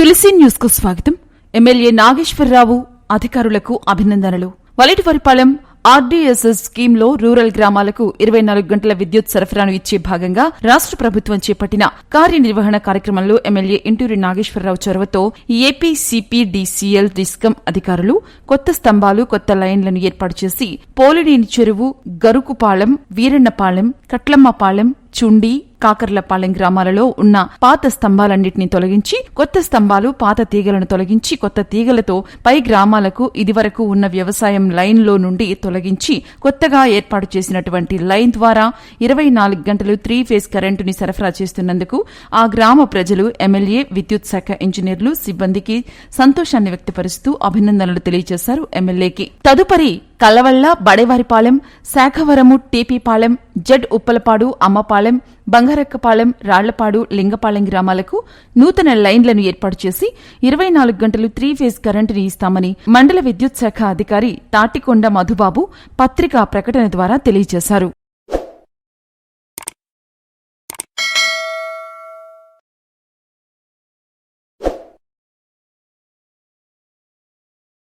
తులసి న్యూస్కు స్వాగతం. ఎమ్మెల్యే నాగేశ్వరరావు అధికారులకు అభినందనలు. వలిటివరిపాలెం ఆర్డీఎస్ఎస్ స్కీమ్లో రూరల్ గ్రామాలకు ఇరవై నాలుగు గంటల విద్యుత్ సరఫరాను ఇచ్చే భాగంగా రాష్ట్ర ప్రభుత్వం చేపట్టిన కార్యనిర్వహణ కార్యక్రమంలో ఎమ్మెల్యే ఇంటూరి నాగేశ్వరరావు చొరవతో ఏపీసీపీడీసీఎల్ డిస్కమ్ డిస్కం అధికారులు కొత్త స్తంభాలు కొత్త లైన్లను ఏర్పాటు చేసి పోలినేని చెరువు గరుకుపాలెం వీరన్నపాలెం కట్లమ్మపాలెం చుండి కాకర్లపాలెం గ్రామాలలో ఉన్న పాత స్తంభాలన్నింటినీ తొలగించి కొత్త స్తంభాలు పాత తీగలను తొలగించి కొత్త తీగలతో పై గ్రామాలకు ఇదివరకు ఉన్న వ్యవసాయం లైన్లో నుండి తొలగించి కొత్తగా ఏర్పాటు చేసినటువంటి లైన్ ద్వారా ఇరవై నాలుగు గంటలు త్రీ ఫేజ్ కరెంటుని సరఫరా చేస్తున్నందుకు ఆ గ్రామ ప్రజలు ఎమ్మెల్యే విద్యుత్ శాఖ ఇంజనీర్లు సిబ్బందికి సంతోషాన్ని వ్యక్తపరుస్తూ అభినందనలు తెలియజేశారు ఎమ్మెల్యేకి. తదుపరి కల్లవల్ల బడేవారిపాలెం శాఖవరము టీపీపాలెం జడ్ ఉప్పలపాడు అమ్మపాలెం బంగారక్కపాలెం రాళ్ళపాడు లింగపాలెం గ్రామాలకు నూతన లైన్లను ఏర్పాటు చేసి ఇరవై నాలుగు గంటలు త్రీ ఫేజ్ కరెంటుని ఇస్తామని మండల విద్యుత్ శాఖ అధికారి తాటికొండ మధుబాబు పత్రికా ప్రకటన ద్వారా తెలియజేశారు.